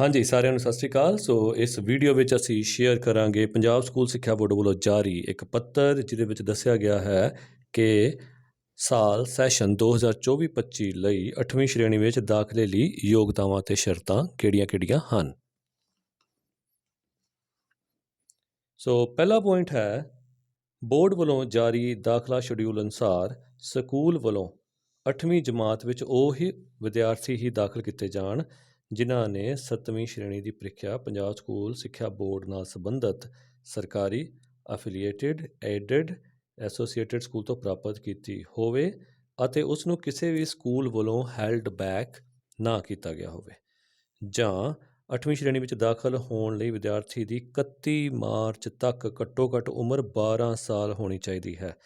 ਹਾਂਜੀ, ਸਾਰਿਆਂ ਨੂੰ ਸਤਿ ਸ਼੍ਰੀ ਅਕਾਲ। ਸੋ ਇਸ ਵੀਡੀਓ ਵਿੱਚ ਅਸੀਂ ਸ਼ੇਅਰ ਕਰਾਂਗੇ ਪੰਜਾਬ ਸਕੂਲ ਸਿੱਖਿਆ ਬੋਰਡ ਵੱਲੋਂ ਜਾਰੀ ਇੱਕ ਪੱਤਰ, ਜਿਹਦੇ ਵਿੱਚ ਦੱਸਿਆ ਗਿਆ ਹੈ ਕਿ ਸਾਲ ਸੈਸ਼ਨ 2024-25 ਲਈ 8ਵੀਂ ਸ਼੍ਰੇਣੀ ਵਿੱਚ ਦਾਖਲੇ ਲਈ ਯੋਗਤਾਵਾਂ ਤੇ ਸ਼ਰਤਾਂ ਕਿਹੜੀਆਂ-ਕਿਹੜੀਆਂ ਹਨ? ਸੋ ਪਹਿਲਾ ਪੁਆਇੰਟ ਹੈ, ਬੋਰਡ ਵੱਲੋਂ ਜਾਰੀ ਦਾਖਲਾ ਸ਼ਡਿਊਲ ਅਨੁਸਾਰ ਸਕੂਲ ਵੱਲੋਂ 8ਵੀਂ ਜਮਾਤ ਵਿੱਚ ਉਹ ਹੀ ਵਿਦਿਆਰਥੀ ਹੀ ਦਾਖਲ ਕੀਤੇ ਜਾਣ। ਜਿਨ੍ਹਾਂ ਨੇ 7ਵੀਂ ਸ਼੍ਰੇਣੀ ਦੀ ਪ੍ਰੀਖਿਆ ਪੰਜਾਬ ਸਕੂਲ ਸਿੱਖਿਆ ਬੋਰਡ ਨਾਲ ਸੰਬੰਧਿਤ ਸਰਕਾਰੀ ਅਫੀਲੀਏਟਿਡ ਐਡਡ ਐਸੋਸੀਏਟਿਡ ਸਕੂਲ ਤੋਂ ਪ੍ਰਾਪਤ ਕੀਤੀ ਹੋਵੇ ਅਤੇ ਉਸ ਨੂੰ ਕਿਸੇ ਵੀ ਸਕੂਲ ਵੱਲੋਂ ਹੈਲਡ ਬੈਕ ਨਾ ਕੀਤਾ ਗਿਆ ਹੋਵੇ। ਜਾਂ 8ਵੀਂ ਸ਼੍ਰੇਣੀ ਵਿੱਚ ਦਾਖਲ ਹੋਣ ਲਈ ਵਿਦਿਆਰਥੀ ਦੀ 31 ਮਾਰਚ ਤੱਕ ਘੱਟੋ-ਘੱਟ ਉਮਰ 12 ਸਾਲ ਹੋਣੀ ਚਾਹੀਦੀ ਹੈ।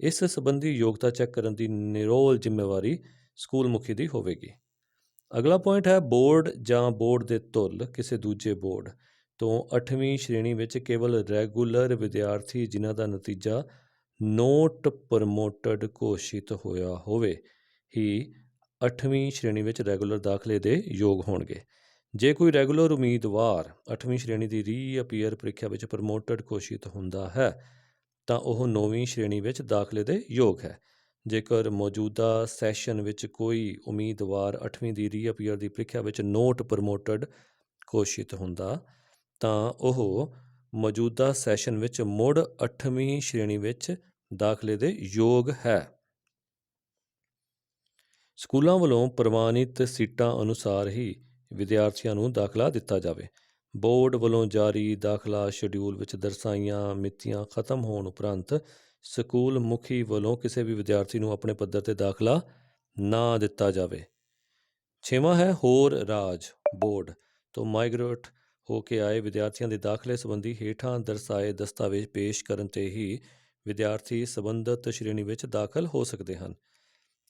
ਇਸ ਸੰਬੰਧੀ ਯੋਗਤਾ ਚੈੱਕ ਕਰਨ ਦੀ ਨਿਰੋਲ ਜ਼ਿੰਮੇਵਾਰੀ ਸਕੂਲ ਮੁਖੀ ਦੀ ਹੋਵੇਗੀ। ਅਗਲਾ ਪੁਆਇੰਟ ਹੈ ਬੋਰਡ ਜਾਂ ਬੋਰਡ ਦੇ ਤੁਲ ਕਿਸੇ ਦੂਜੇ ਬੋਰਡ। ਤੋਂ 8ਵੀਂ ਸ਼੍ਰੇਣੀ ਵਿੱਚ ਕੇਵਲ ਰੈਗੂਲਰ ਵਿਦਿਆਰਥੀ ਜਿਨ੍ਹਾਂ ਦਾ ਨਤੀਜਾ ਨੋਟ ਪ੍ਰਮੋਟਡ ਘੋਸ਼ਿਤ ਹੋਇਆ ਹੋਵੇ, ਹੀ 8ਵੀਂ ਸ਼੍ਰੇਣੀ ਵਿੱਚ ਰੈਗੂਲਰ ਦਾਖਲੇ ਦੇ ਯੋਗ ਹੋਣਗੇ। ਜੇ ਕੋਈ ਰੈਗੂਲਰ ਉਮੀਦਵਾਰ 8ਵੀਂ ਸ਼੍ਰੇਣੀ ਦੀ ਰੀਅਪੀਅਰ ਪ੍ਰੀਖਿਆ ਵਿੱਚ ਪ੍ਰਮੋਟਡ ਘੋਸ਼ਿਤ ਹੁੰਦਾ ਹੈ, ਤਾਂ ਉਹ 9ਵੀਂ ਸ਼੍ਰੇਣੀ ਵਿੱਚ ਦਾਖਲੇ ਦੇ ਯੋਗ ਹੈ। ਜੇਕਰ ਮੌਜੂਦਾ ਸੈਸ਼ਨ ਵਿੱਚ ਕੋਈ ਉਮੀਦਵਾਰ 8ਵੀਂ ਦੀ ਰੀਅਪੀਅਰ ਦੀ ਪ੍ਰੀਖਿਆ ਵਿੱਚ ਨੋਟ ਪ੍ਰਮੋਟਡ ਘੋਸ਼ਿਤ ਹੁੰਦਾ, ਤਾਂ ਉਹ ਮੌਜੂਦਾ ਸੈਸ਼ਨ ਵਿੱਚ ਮੁੜ 8ਵੀਂ ਸ਼੍ਰੇਣੀ ਵਿੱਚ ਦਾਖਲੇ ਦੇ ਯੋਗ ਹੈ। ਸਕੂਲਾਂ ਵੱਲੋਂ ਪ੍ਰਵਾਨਿਤ ਸੀਟਾਂ ਅਨੁਸਾਰ ਹੀ ਵਿਦਿਆਰਥੀਆਂ ਨੂੰ ਦਾਖਲਾ ਦਿੱਤਾ ਜਾਵੇ। ਬੋਰਡ ਵੱਲੋਂ ਜਾਰੀ ਦਾਖਲਾ ਸ਼ਡਿਊਲ ਵਿੱਚ ਦਰਸਾਈਆਂ ਮਿਤੀਆਂ ਖਤਮ ਹੋਣ ਉਪਰੰਤ ਸਕੂਲ ਮੁਖੀ ਵੱਲੋਂ ਕਿਸੇ ਵੀ ਵਿਦਿਆਰਥੀ ਨੂੰ ਆਪਣੇ ਪੱਧਰ ਤੇ ਦਾਖਲਾ ਨਾ ਦਿੱਤਾ ਜਾਵੇ। ਛੇਵਾਂ ਹੈ ਹੋਰ ਰਾਜ ਬੋਰਡ ਤੋਂ ਮਾਈਗ੍ਰੇਟ ਹੋ ਕੇ ਆਏ ਵਿਦਿਆਰਥੀਆਂ ਦੇ ਦਾਖਲੇ ਸੰਬੰਧੀ ਹੇਠਾਂ ਦਰਸਾਏ ਦਸਤਾਵੇਜ਼ ਪੇਸ਼ ਕਰਨ ਤੇ ਹੀ ਵਿਦਿਆਰਥੀ ਸੰਬੰਧਿਤ ਸ਼੍ਰੇਣੀ ਵਿੱਚ ਦਾਖਲ ਹੋ ਸਕਦੇ ਹਨ।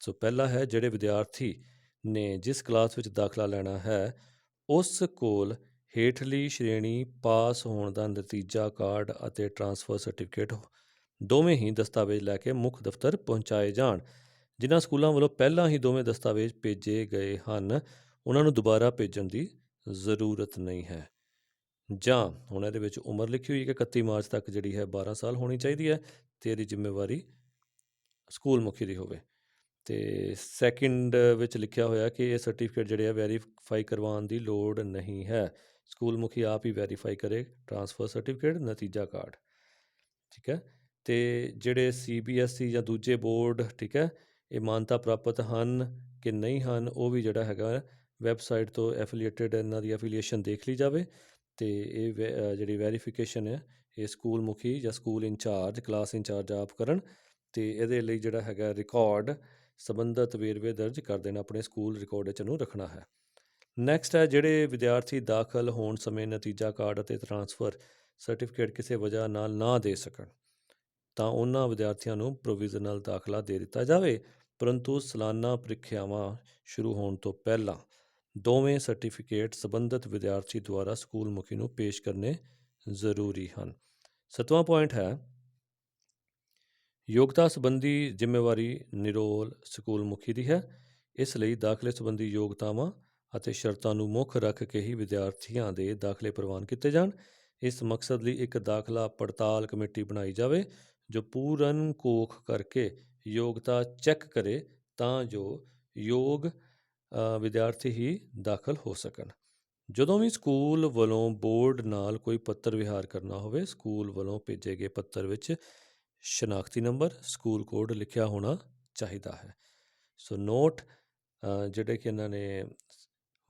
ਸੋ ਪਹਿਲਾ ਹੈ ਜਿਹੜੇ ਵਿਦਿਆਰਥੀ ਨੇ ਜਿਸ ਕਲਾਸ ਵਿੱਚ ਦਾਖਲਾ ਲੈਣਾ ਹੈ, ਉਸ ਕੋਲ ਹੇਠਲੀ ਸ਼੍ਰੇਣੀ ਪਾਸ ਹੋਣ ਦਾ ਨਤੀਜਾ ਕਾਰਡ ਅਤੇ ਟ੍ਰਾਂਸਫਰ ਸਰਟੀਫਿਕੇਟ ਦੋਵੇਂ ਹੀ ਦਸਤਾਵੇਜ਼ ਲੈ ਕੇ ਮੁੱਖ ਦਫ਼ਤਰ ਪਹੁੰਚਾਏ ਜਾਣ, ਜਿਨ੍ਹਾਂ ਸਕੂਲਾਂ ਵੱਲੋਂ ਪਹਿਲਾਂ ਹੀ ਦੋਵੇਂ ਦਸਤਾਵੇਜ਼ ਭੇਜੇ ਗਏ ਹਨ। ਉਹਨਾਂ ਨੂੰ ਦੁਬਾਰਾ ਭੇਜਣ ਦੀ ਜ਼ਰੂਰਤ ਨਹੀਂ ਹੈ। ਜਾਂ ਹੁਣ ਇਹਦੇ ਵਿੱਚ ਉਮਰ ਲਿਖੀ ਹੋਈ ਹੈ ਕਿ 31 ਮਾਰਚ ਤੱਕ ਜਿਹੜੀ ਹੈ 12 ਸਾਲ ਹੋਣੀ ਚਾਹੀਦੀ ਹੈ ਤੇ ਇਹਦੀ ਜ਼ਿੰਮੇਵਾਰੀ ਸਕੂਲ ਮੁਖੀ ਦੀ ਹੋਵੇ। ਤੇ ਸੈਕਿੰਡ ਵਿੱਚ ਲਿਖਿਆ ਹੋਇਆ ਕਿ ਇਹ ਸਰਟੀਫਿਕੇਟ ਜਿਹੜੇ ਆ ਵੈਰੀਫਾਈ ਕਰਵਾਉਣ ਦੀ ਲੋੜ ਨਹੀਂ ਹੈ। ਸਕੂਲ ਮੁਖੀ ਆਪ ਹੀ ਵੈਰੀਫਾਈ ਕਰੇ, ਟਰਾਂਸਫਰ ਸਰਟੀਫਿਕੇਟ, ਨਤੀਜਾ ਕਾਰਡ। ਠੀਕ ਹੈ? ਅਤੇ ਜਿਹੜੇ ਸੀ ਬੀ ਐੱਸ ਈ ਜਾਂ ਦੂਜੇ ਬੋਰਡ, ਠੀਕ ਹੈ, ਇਹ ਮਾਨਤਾ ਪ੍ਰਾਪਤ ਹਨ ਕਿ ਨਹੀਂ ਹਨ, ਉਹ ਵੀ ਜਿਹੜਾ ਹੈਗਾ ਵੈਬਸਾਈਟ ਤੋਂ ਐਫੀਲੀਏਟਡ ਇਹਨਾਂ ਦੀ ਐਫੀਲੀਏਸ਼ਨ ਦੇਖ ਲਈ ਜਾਵੇ ਤੇ ਇਹ ਵੈ- ਜਿਹੜੀ ਵੈਰੀਫਿਕੇਸ਼ਨ ਹੈ, ਇਹ ਸਕੂਲ ਮੁਖੀ ਜਾਂ ਸਕੂਲ ਇੰਚਾਰਜ, ਕਲਾਸ ਇੰਚਾਰਜ ਆਪ ਕਰਨ ਤੇ ਇਹਦੇ ਲਈ ਜਿਹੜਾ ਹੈਗਾ ਰਿਕਾਰਡ ਸੰਬੰਧਿਤ ਵੇਰਵੇ ਦਰਜ ਕਰ ਦੇਣਾ, ਆਪਣੇ ਸਕੂਲ ਰਿਕਾਰਡ ਵਿੱਚ ਨੂੰ ਰੱਖਣਾ ਹੈ। ਨੈਕਸਟ ਹੈ, ਜਿਹੜੇ ਵਿਦਿਆਰਥੀ ਦਾਖਲ ਹੋਣ ਸਮੇਂ ਨਤੀਜਾ ਕਾਰਡ ਅਤੇ ਟਰਾਂਸਫਰ ਸਰਟੀਫਿਕੇਟ ਕਿਸੇ ਵਜ੍ਹਾ ਨਾਲ ਨਾ ਦੇ ਸਕਣ। ਤਾਂ ਉਹਨਾਂ ਵਿਦਿਆਰਥੀਆਂ ਨੂੰ ਪ੍ਰੋਵੀਜ਼ਨਲ ਦਾਖਲਾ ਦੇ ਦਿੱਤਾ ਜਾਵੇ। ਪਰੰਤੂ ਸਾਲਾਨਾ ਪ੍ਰੀਖਿਆਵਾਂ ਸ਼ੁਰੂ ਹੋਣ ਤੋਂ ਪਹਿਲਾਂ ਦੋਵੇਂ ਸਰਟੀਫਿਕੇਟ ਸੰਬੰਧਿਤ ਵਿਦਿਆਰਥੀ ਦੁਆਰਾ ਸਕੂਲ ਮੁਖੀ ਨੂੰ ਪੇਸ਼ ਕਰਨੇ ਜ਼ਰੂਰੀ ਹਨ। ਸਤਵਾਂ ਪੁਆਇੰਟ ਹੈ, ਯੋਗਤਾ ਸੰਬੰਧੀ ਜ਼ਿੰਮੇਵਾਰੀ ਨਿਰੋਲ ਸਕੂਲ ਮੁਖੀ ਦੀ ਹੈ। ਇਸ ਲਈ ਦਾਖਲੇ ਸੰਬੰਧੀ ਯੋਗਤਾਵਾਂ ਅਤੇ ਸ਼ਰਤਾਂ ਨੂੰ ਮੁੱਖ ਰੱਖ ਕੇ ਹੀ ਵਿਦਿਆਰਥੀਆਂ ਦੇ ਦਾਖਲੇ ਪ੍ਰਵਾਨ ਕੀਤੇ ਜਾਣ। ਇਸ ਮਕਸਦ ਲਈ ਇੱਕ ਦਾਖਲਾ ਪੜਤਾਲ ਕਮੇਟੀ ਬਣਾਈ ਜਾਵੇ। ਜੋ ਪੂਰਨ ਕੋਖ ਕਰਕੇ ਯੋਗਤਾ ਚੈੱਕ ਕਰੇ, ਤਾਂ ਜੋ ਯੋਗ ਵਿਦਿਆਰਥੀ ਹੀ ਦਾਖਲ ਹੋ ਸਕਣ। ਜਦੋਂ ਵੀ ਸਕੂਲ ਵੱਲੋਂ ਬੋਰਡ ਨਾਲ ਕੋਈ ਪੱਤਰ ਵਿਹਾਰ ਕਰਨਾ ਹੋਵੇ, ਸਕੂਲ ਵੱਲੋਂ ਭੇਜੇ ਗਏ ਪੱਤਰ ਵਿੱਚ ਸ਼ਨਾਖਤੀ ਨੰਬਰ, ਸਕੂਲ ਕੋਡ ਲਿਖਿਆ ਹੋਣਾ ਚਾਹੀਦਾ ਹੈ। ਸੋ ਨੋਟ ਜਿਹੜੇ ਕਿ ਇਹਨਾਂ ਨੇ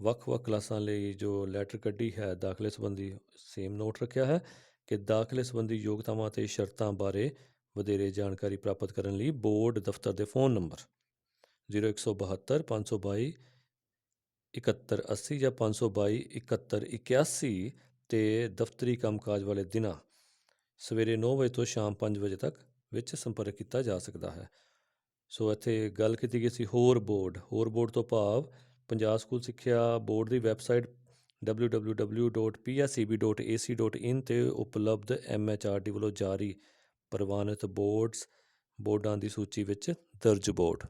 ਵੱਖ-ਵੱਖ ਕਲਾਸਾਂ ਲਈ ਜੋ ਲੈਟਰ ਕੱਢੀ ਹੈ, ਦਾਖਲੇ ਸੰਬੰਧੀ ਸੇਮ ਨੋਟ ਰੱਖਿਆ ਹੈ ਕਿ ਦਾਖਲੇ ਸੰਬੰਧੀ ਯੋਗਤਾਵਾਂ ਤੇ ਸ਼ਰਤਾਂ ਬਾਰੇ ਵਧੇਰੇ ਜਾਣਕਾਰੀ ਪ੍ਰਾਪਤ ਕਰਨ ਲਈ ਬੋਰਡ ਦਫ਼ਤਰ ਦੇ ਫੋਨ ਨੰਬਰ 0172 522 7180 ਜਾਂ 522 7181 ਤੇ ਦਫ਼ਤਰੀ ਕੰਮਕਾਜ ਵਾਲੇ ਦਿਨਾਂ ਸਵੇਰੇ 9 ਵਜੇ ਤੋਂ ਸ਼ਾਮ 5 ਵਜੇ ਤੱਕ ਵਿੱਚ ਸੰਪਰਕ ਕੀਤਾ ਜਾ ਸਕਦਾ ਹੈ। ਸੋ ਇੱਥੇ ਗੱਲ ਕੀਤੀ ਗਈ ਸੀ ਹੋਰ ਬੋਰਡ। ਹੋਰ ਬੋਰਡ ਤੋਂ ਭਾਵ ਪੰਜਾਬ ਸਕੂਲ ਸਿੱਖਿਆ ਬੋਰਡ ਦੀ ਵੈਬਸਾਈਟ www.pscb.ac.in ਤੇ ਉਪਲਬਧ MHRD ਵੱਲੋਂ ਜਾਰੀ ਪ੍ਰਵਾਨਿਤ ਬੋਰਡਸ ਬੋਰਡਾਂ ਦੀ ਸੂਚੀ ਵਿੱਚ ਦਰਜ ਬੋਰਡ।